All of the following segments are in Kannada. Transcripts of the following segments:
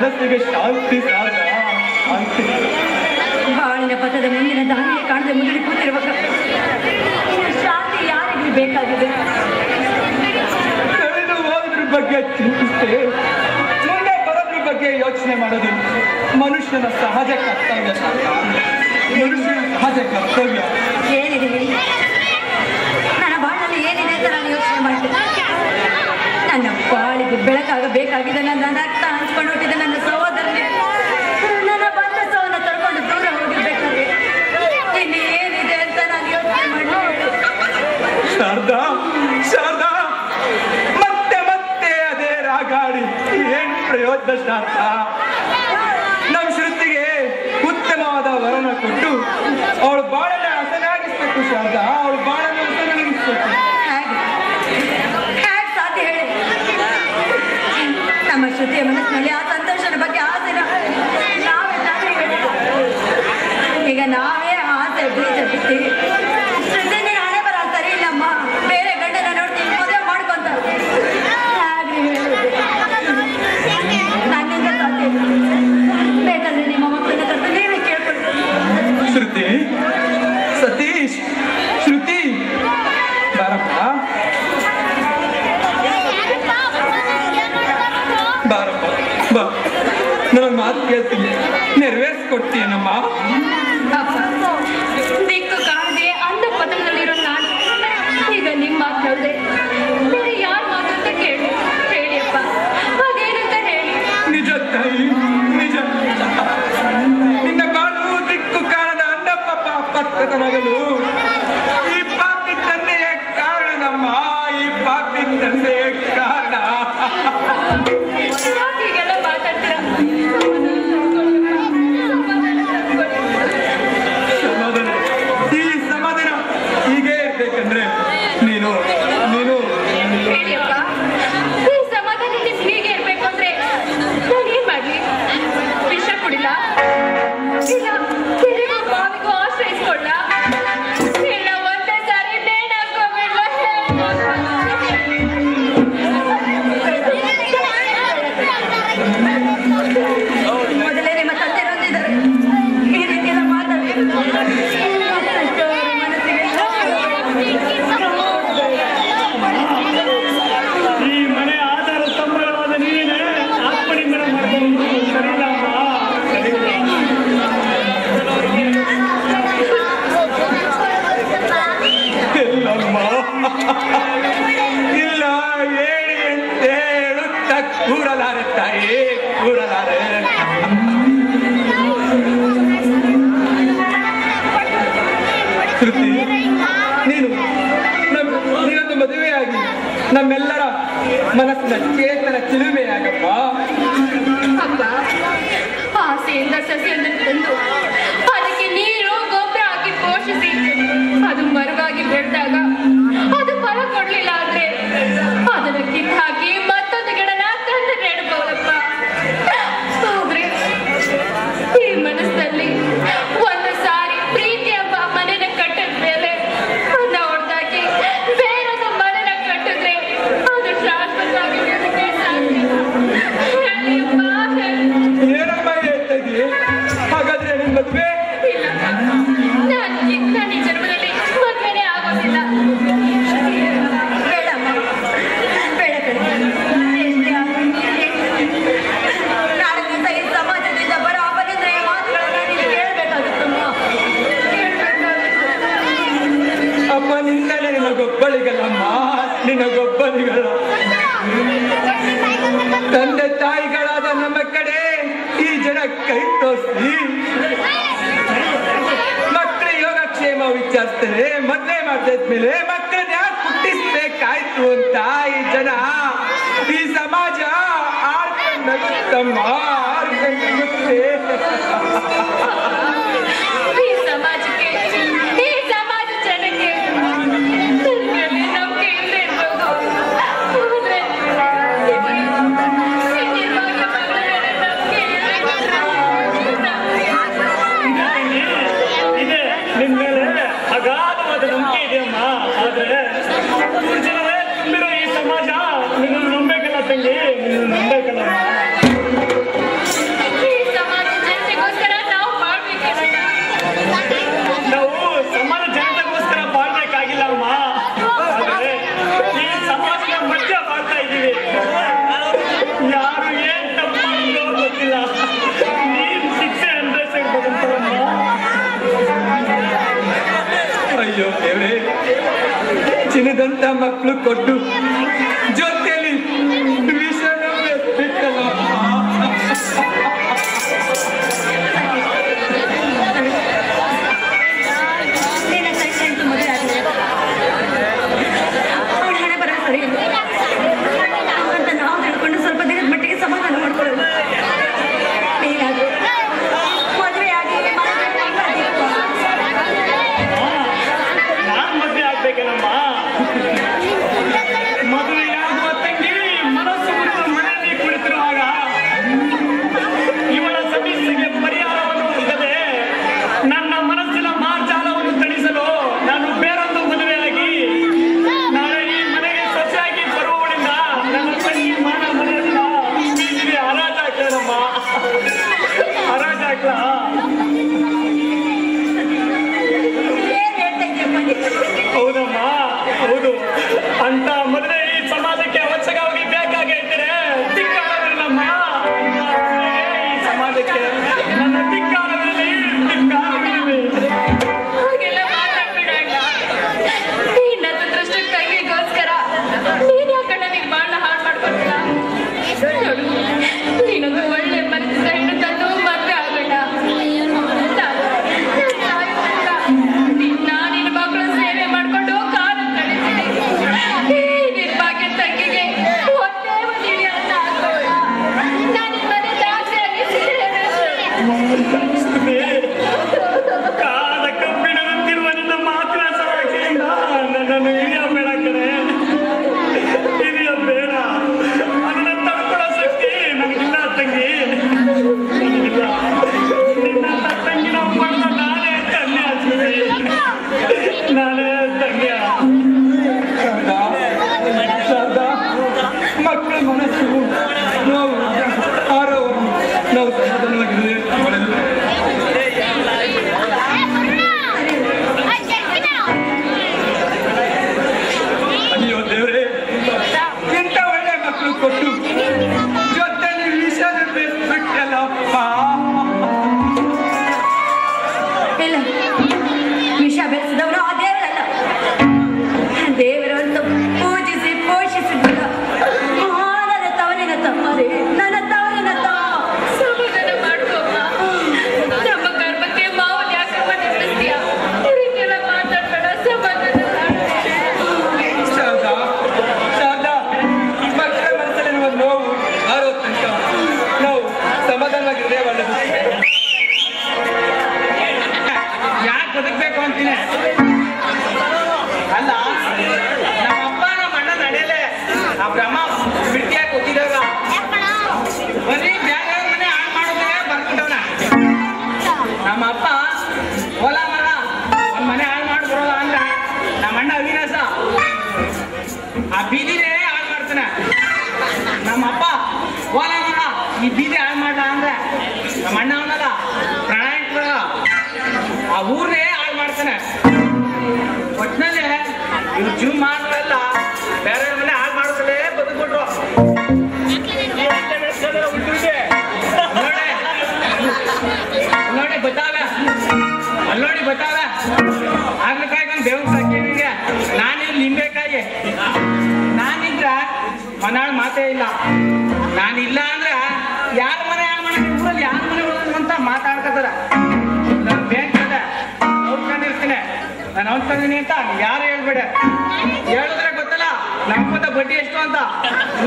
ಮನಸ್ಸಿಗೆ ಶಾಂತಿ ಬಾಳಿನ ಪಥದ ಮುಂದಿನ ದಾನಿ ಕಾಣದೆ ಮುಂದೆ ಕೂತಿರುವ ಶಾಂತಿ ಯಾರಿಗೂ ಬೇಕಾಗಿದೆ? ಕಳೆದು ಹೋದ್ರ ಬಗ್ಗೆ ಚಿಂತಿಸ್ತೇ ಮುಂದೆ ಬರೋದ್ರ ಬಗ್ಗೆ ಯೋಚನೆ ಮಾಡೋದು ಮನುಷ್ಯನ ಸಹಜ ಕರ್ತವ್ಯ. ಮನುಷ್ಯನ ಸಹಜ ಕರ್ತವ್ಯ. ಏನಿದೆ ನನ್ನ ಬಾಳಲ್ಲಿ ಏನಿದೆ ಅಂತ ನಾನು ಯೋಚನೆ ಮಾಡಿದೆ ನನ್ನ ಬಾಳಿಗೆ ಬೆಳಕಾಗಬೇಕಾಗಿದೆ ನನ್ನ ಮುಚ್ಕೊಂಡು ಹೊಟ್ಟಿದ್ದೆ ನನ್ನ ಸಹೋದರನೇ, ನನ್ನ ಬಂದ ಸವನ್ನ ತಡ್ಕೊಂಡು ದೂರ ಹೋಗಿರ್ಬೇಕಾದ್ರೆ ಇನ್ನು ಅಂತ ನಾನು ಯೋಚನೆ ಮಾಡಿದೆ ಶಾರದಾ ಶಾರದಾ, ಮತ್ತೆ ಮತ್ತೆ ಅದೇ ರಾಗಾಡಿ ಏನ್ ಪ್ರಯೋಜನ ಶಾರದಾ? ಕೃತಿ ನೀನು ನೀನೊಂದು ಮದುವೆಯಾಗಿ ನಮ್ಮೆಲ್ಲರ ಮನಸ್ಸಿನ ಚೇತನ ಚಿಲುಮೆಯಾಗಪ್ಪ ಅಪ್ಪ ಆಸೆಯಿಂದ ಸಸಿಯನ್ನು ತಂದು ಅದಕ್ಕೆ ನೀರು, ಗೊಬ್ಬರ ಹಾಕಿ ಪೋಷಿಸಿ. ರಸ್ತೆ ಮೊದಲೇ ಮಾಡ್ತಿದ್ಮೇಲೆ ಮತ್ತೆ ಯಾರು ಹುಟ್ಟಿಸ್ಬೇಕಾಯ್ತು ಅಂತ ಈ ಜನ ಈ ಸಮಾಜ ಆರ್ಕೊಂಡು ನಗುತ್ತಮ್ಮ ಆರ್ಕೊಂಡು ನಗುತ್ತೆ ಚಿನ್ನದಂತ ಮಕ್ಕಳು ಕೊಟ್ಟು ಇದು ಜುಮ್ ಮಾಡಲ್ಲ ಬೇರೆ ಮನೆ ಹಾಳು ಮಾಡಿಸಲೇ ಬದುಕೊಟ್ರು ನೋಡಿ ಬತಾವೆ ಅಲ್ಲಿ ನೋಡಿ ಬತಾವೆ ಆಗ್ಲಕಾಯಿ ಒಂದು ದೇವ್ ಸಾಕಿನಿಗೆ ನಾನಿಲ್ಲಿ ನಿಂಬೇಕಾಗಿ. ನಾನಿದ್ರ ಮನಾಳ್ ಮಾತೇ ಇಲ್ಲ. ನಾನಿಲ್ಲ ಅಂದ್ರೆ ಯಾರ ಮನೆ ಯಾರ ಮನೆ? ಊರಲ್ಲಿ ಯಾರ ಮನೆ ಅಂತ ಮಾತಾಡ್ಕೋತಾರ ನಾನು ಅವನ್ ತಂದಿನಿ ಅಂತ? ಯಾರು ಹೇಳ್ಬೇಡ. ಹೇಳಿದ್ರೆ ಗೊತ್ತಲ್ಲ? ನಮ್ಮತ್ತ ಬಡ್ಡಿ ಎಷ್ಟು ಅಂತ?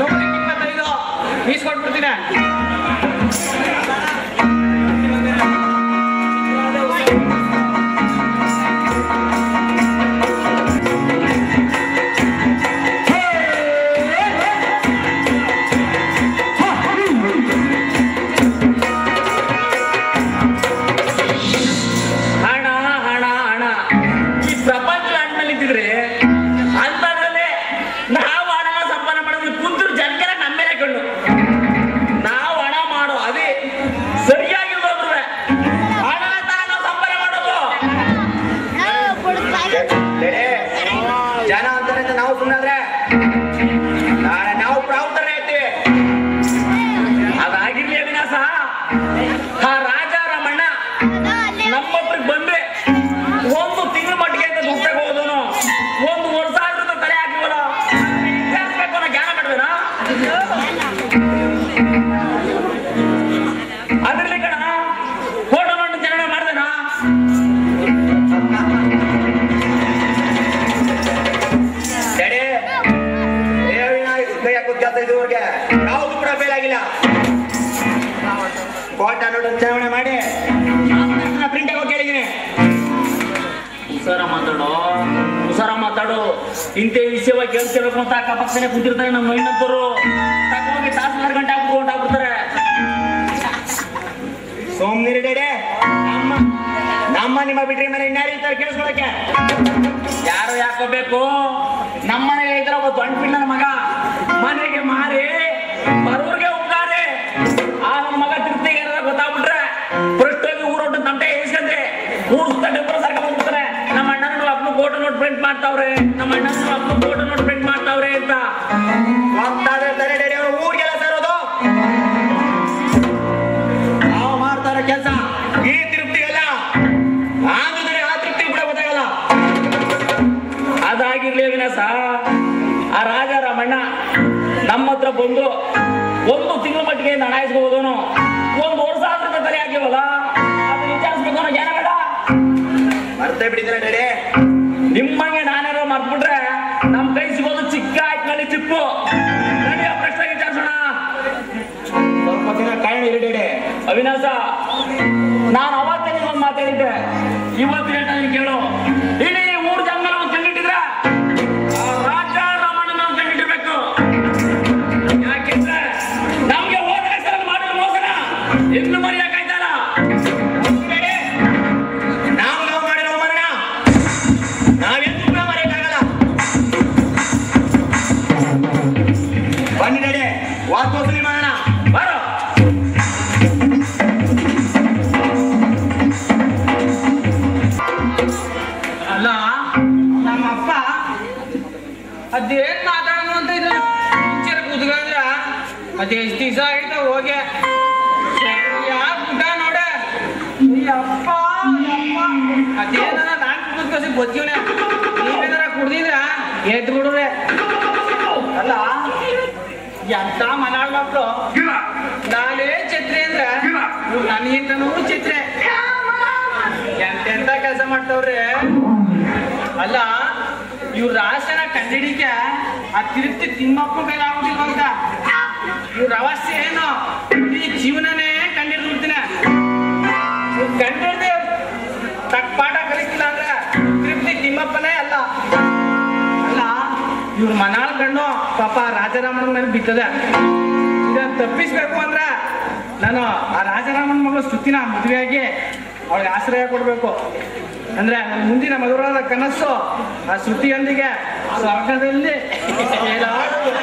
ನೋಡಿ ಇಪ್ಪತ್ತೈದು. ಈಸ್ಕೊಟ್ಬಿಡ್ತೀನಿ ಕೆಲಸ ಇದುವರೆಗೆ ಯಾವುದು ಕೂಡ ಫೇಲ್ ಆಗಿಲ್ಲ. ಕೋಟ ನೋಟ್ ಚಲಾವಣೆ ಮಾಡಿ. ಪ್ರಿಂಟ್ ಆಗೋ ಕೇಳಿದ್ದೀನಿ ಹುಷಾರ ಮಾತಾಡು. ಹುಷಾರ ಮಾತಾಡು. ಇಂಥ ವಿಷಯವಾಗಿ ಕೇಳ್ತಿರ್ಬೇಕು ಅಂತ ಅಕ್ಕಪಕ್ಕನೇ ಕೂತಿರ್ತಾರೆ ನಮ್ಮ ಮೈನಂತರು. ತಗೊಂಡು ತಾಸು ಗಂಟೆ ಹಾಕೊಂಡು ಹಾಕ್ಬಿಡ್ತಾರೆ. ಸೋಮ್ನಿರಿ ಡೇಡೆ. ನಮ್ಮ ನಮ್ಮ ನಿಮ್ಮ ಬಿಟ್ರಿ ಮನೆ ಇನ್ಯಾರು ಇರ್ತಾರೆ ಕೇಳಿಸ್ಕೊಳಕ್ಕೆ? ಯಾರು ಯಾಕೋಬೇಕು ನಮ್ಮನೆ ಇದ್ರ ಒಬ್ಬ ದೊಡ್ಡ ಪಿಂಡನ ಮಗ. ಮನೆಗೆ ಮಾರಿ ಬರೋರ್ಗೆ ಉಂಟಾರೆ. ಆ ಮಗ ಏನಾರ ಗೊತ್ತಾಗ್ಬಿಟ್ರೆ ಪೃಷ್ಠವಾಗಿ ಊರೊಟ್ಟು ತಮಟೆ ಊರು ಸುತ್ತ ಡಬ್ಬರ ಸರ್ಕ ಬಂದ್ಬಿಡ್ತಾರೆ. ನಮ್ಮ ಅಣ್ಣನ ಅಪ್ಪನ ಫೋಟೋ ನೋಟ್ ಪ್ರಿಂಟ್ ಮಾಡ್ತಾವ್ರೆ. ನಮ್ಮ ಅಣ್ಣನ ಅಪ್ಪನ ಫೋಟೋ ನೋಟ್ ಪ್ರಿಂಟ್ ಮಾಡ್ತಾವ್ರೆ ಅಂತ. ಹೋಗ್ತಾರೆ ಡೇಡೆ ಅವ್ರು ಊರಿಗೆಲ್ಲ ಸೇರೋದು. ನಾವು ಮಾಡ್ತಾರೆ ಕೆಲಸ. ಈ ತೃಪ್ತಿ ಅಲ್ಲ. ಆದ್ರೆ ಆ ತೃಪ್ತಿ ಕೂಡ ಗೊತ್ತಾಗಲ್ಲ ಅದಾಗಿರ್ಲಿ ವಿನಾಸ ಆ ರಾಜ ರಾಮಣ್ಣ ನಮ್ಮ ಹತ್ರ ಬಂದು ಒಂದು ತಿಂಗಳ ಮಟ್ಟಿಗೆ ನಡಾಯಿಸ್ಬೋದನು ಒಂದು ವರ್ಷ ಆದ್ರೆ ತಲೆ ಹಾಕಿವಲ್ಲ ಅದು ವಿಚಾರಿಸ್ಬೇಕು ಅನ್ನೋ ಬೇಡ. ಮರ್ತೇ ಬಿಡಿದ್ರೆ ನಡೆ ನಿಮ್ಮಂಗೆ ನಾನೇನೋ ಮರ್ತ್ಬಿಟ್ರೆ ನಮ್ ಕೈ ಸಿಗೋದು ಚಿಕ್ಕ ಆಯ್ತು ಚಿಪ್ಪು. ನಡಿ ಆ ಪ್ರಶ್ನೆ ವಿಚಾರಿಸೋಣ. ಸ್ವಲ್ಪ ದಿನ ಕಾಯಣ ಇರಿ ಅವಿನಾಶ ನಾನು ಅವತ್ತೇ ನಿಮ್ಮೊಂದು ಮಾತಾಡಿದ್ದೆ ಇವತ್ತು ಹೇಳ್ತಾ ಕೇಳು. ಅದ್ ಎಷ್ಟ್ ದಿವಸ ಆಯ್ತು, ಹೋಗೆ. ಊಟ ನೋಡೆ. ಅಪ್ಪ ಅದೇನಾರ ನಾನ್ ಕುತ್ಕೋಸಿ ಬದುಕಿವ್ನೆ. ನೀವೇನಾರ ಕುಡ್ದಿದ್ರ? ಎದ್ ಬಿಡುವೆ ಅಲ್ಲ, ಎಂತ ಮನಾಳ್ ಮಕ್ಕಳು ನಾನೇ ಛತ್ರಿ ಅಂದ್ರೆ ನನಗಿಂತನೂ ಛತ್ರಿ. ಎಂತೆಂತ ಕೆಲಸ ಮಾಡ್ತಾವ್ರೆ? ಅಲ್ಲ, ಇವ್ರ ರಾಶನ ಕಂಡಿಡಿಕೆ ಆ ತಿರುಪ್ತಿ ತಿಮ್ಮಪ್ಪ ಕೈಲಿ ಇವ್ರ ಅವಸ್ಥೆ ಏನು? ಈ ಜೀವನನೇ ಕಂಡಿಡ್ಬಿಡ್ತೀನಿ ಇವ್ರ್ ಕಂಡಿಡ್ದೆ ತಕ್ಕ ಪಾಠ ಕಲಿಸಿಲ್ಲ ಅಂದ್ರೆ ತೃಪ್ತಿ ತಿಮ್ಮಪ್ಪನೇ ಅಲ್ಲ. ಅಲ್ಲ, ಇವ್ರ ಮನಾಳ್ ಕಣ್ಣು ಪಾಪ ರಾಜಾರಾಮನ ಮೇಲೆ ಬಿತ್ತದೆ ಇದನ್ನ ತಪ್ಪಿಸ್ಬೇಕು ಅಂದ್ರೆ ನಾನು ಆ ರಾಜಾರಾಮನ ಮಗಳು ಸುತ್ತಿನ ಮದುವೆಯಾಗಿ ಅವಳಿಗೆ ಆಶ್ರಯ ಕೊಡಬೇಕು. ಅಂದ್ರೆ ನನ್ನ ಮುಂದಿನ ಮಧುರವಾದ ಕನಸು ಆ ಶ್ರುತಿಯೊಂದಿಗೆ ಏಲಾಡುವುದು.